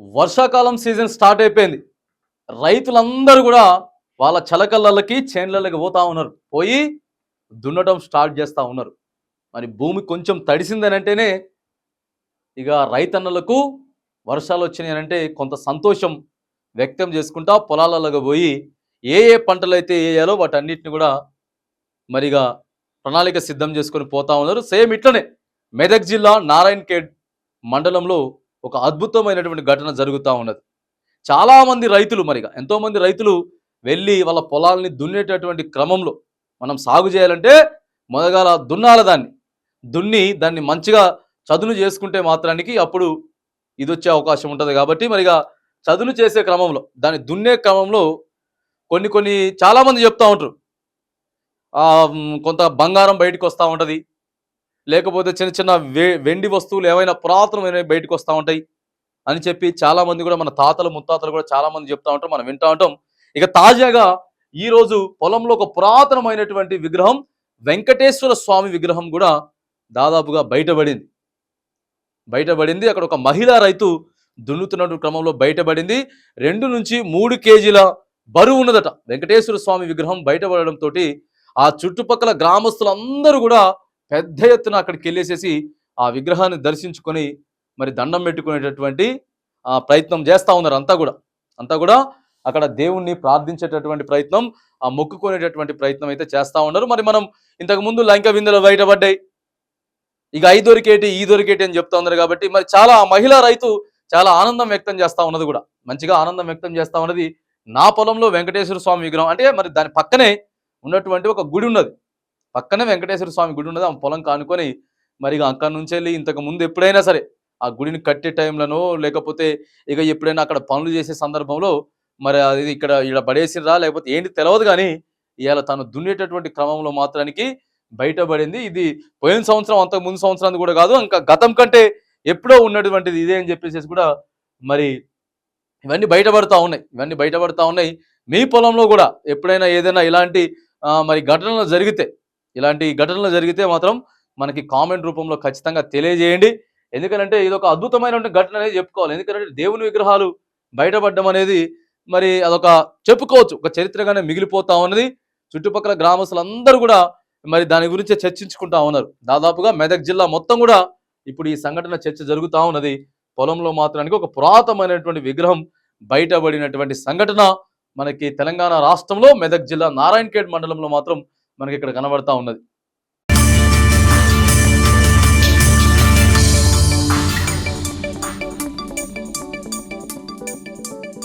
వర్షాకాలం season start అయిపోయింది. రైతులందరూ కూడా వాళ్ళ చలకళ్ళకి చేన్లకి పోతా ఉన్నారు. పోయి దున్నడం స్టార్ట్ చేస్తూ ఉన్నారు. మరి భూమి కొంచెం తడిసిందనంటేనే ఇక రైతన్నలకు వర్షాలు వచ్చినాయనంటే కొంత సంతోషం వ్యక్తం చేసుకుంటా పొలాలలోకి పోయి ఏ ఏ పంటలు అయితే వేయాలో వాటన్నిటిని కూడా మరిగా ప్రణాళిక సిద్ధం చేసుకొని పోతా ఉన్నారు. సేమ్ ఇట్లనే మెదక్ జిల్లా నారాయణ్ ఖేడ్ మండలంలో ఒక అద్భుతమైనటువంటి ఘటన జరుగుతూ ఉన్నది. చాలామంది రైతులు మరిగా ఎంతోమంది రైతులు వెళ్ళి వాళ్ళ పొలాల్ని దున్నేటటువంటి క్రమంలో మనం సాగు చేయాలంటే మొదగాల దున్నాల దాన్ని. దున్ని దాన్ని మంచిగా చదును చేసుకుంటే మాత్రానికి అప్పుడు ఇది వచ్చే అవకాశం ఉంటుంది కాబట్టి మరిగా చదును చేసే క్రమంలో దాన్ని దున్నే క్రమంలో కొన్ని కొన్ని చాలామంది చెప్తూ ఉంటారు. కొంత బంగారం బయటకు వస్తూ ఉంటుంది. లేకపోతే చిన్న చిన్న వెండి వస్తువులు ఏవైనా పురాతనమైనవి బయటకు వస్తూ ఉంటాయి అని చెప్పి చాలామంది కూడా మన తాతలు ముత్తాతలు కూడా చాలామంది చెప్తా ఉంటాం మనం వింటూ ఉంటాం. ఇక తాజాగా ఈ రోజు పొలంలో ఒక పురాతనమైనటువంటి విగ్రహం వెంకటేశ్వర స్వామి విగ్రహం కూడా దాదాపుగా బయటపడింది. బయటపడింది. అక్కడ ఒక మహిళా రైతు దున్నుతున్న క్రమంలో బయటపడింది. రెండు నుంచి మూడు కేజీల బరువు ఉన్నదట. వెంకటేశ్వర స్వామి విగ్రహం బయటపడడంతో ఆ చుట్టుపక్కల గ్రామస్తులందరూ కూడా పెద్ద ఎత్తున అక్కడికి వెళ్ళేసేసి ఆ విగ్రహాన్ని దర్శించుకొని మరి దండం పెట్టుకునేటటువంటి ఆ ప్రయత్నం చేస్తూ ఉన్నారు అంతా కూడా. అంతా కూడా అక్కడ దేవుణ్ణి ప్రార్థించేటటువంటి ప్రయత్నం ఆ మొక్కుకునేటటువంటి ప్రయత్నం అయితే చేస్తూ ఉన్నారు. మరి మనం ఇంతకు ముందు లంక విందులు బయటపడ్డాయి. ఇక ఐ దొరికేటి ఈ దొరికేటి అని చెప్తా ఉన్నారు కాబట్టి మరి చాలా మహిళా రైతు చాలా ఆనందం వ్యక్తం చేస్తా ఉన్నది కూడా. మంచిగా ఆనందం వ్యక్తం చేస్తూ ఉన్నది. నా పొలంలో వెంకటేశ్వర స్వామి విగ్రహం అంటే మరి దాని పక్కనే ఉన్నటువంటి ఒక గుడి ఉన్నది. పక్కనే వెంకటేశ్వర స్వామి గుడి ఉన్నది ఆమె పొలం కానుకొని మరి ఇక అక్కడి నుంచి వెళ్ళి ఇంతకు ముందు ఎప్పుడైనా సరే ఆ గుడిని కట్టే టైంలోనో లేకపోతే ఇక ఎప్పుడైనా అక్కడ పనులు చేసే సందర్భంలో మరి అది ఇక్కడ ఇక్కడ పడేసిరా లేకపోతే ఏంటి తెలియదు కానీ ఇవాళ తను దున్నేటటువంటి క్రమంలో మాత్రానికి బయటపడింది. ఇది పోయిన సంవత్సరం అంతకు ముందు సంవత్సరానికి కూడా కాదు ఇంకా గతం కంటే ఎప్పుడో ఉన్నటువంటిది ఇదే అని చెప్పేసి కూడా మరి ఇవన్నీ బయటపడతా ఉన్నాయి. ఇవన్నీ బయటపడతా ఉన్నాయి. మీ పొలంలో కూడా ఎప్పుడైనా ఏదైనా ఇలాంటి మరి ఘటనలు జరిగితే ఇలాంటి ఘటనలు జరిగితే మాత్రం మనకి కామెంట్ రూపంలో ఖచ్చితంగా తెలియజేయండి. ఎందుకంటే ఇది ఒక అద్భుతమైనటువంటి ఘటన అనేది చెప్పుకోవాలి. ఎందుకంటే దేవుని విగ్రహాలు బయటపడడం అనేది మరి అదొక చెప్పుకోవచ్చు. ఒక చరిత్రగానే మిగిలిపోతా ఉన్నది. చుట్టుపక్కల గ్రామస్తులందరూ కూడా మరి దాని గురించి చర్చించుకుంటా ఉన్నారు. దాదాపుగా మెదక్ జిల్లా మొత్తం కూడా ఇప్పుడు ఈ సంఘటన చర్చ జరుగుతూ ఉన్నది. పొలంలో మాత్రానికి ఒక పురాతనమైనటువంటి విగ్రహం బయటపడినటువంటి సంఘటన మనకి తెలంగాణ రాష్ట్రంలో మెదక్ జిల్లా నారాయణఖేడ్ మండలంలో మాత్రం మనకి ఇక్కడ కనబడతా ఉన్నది.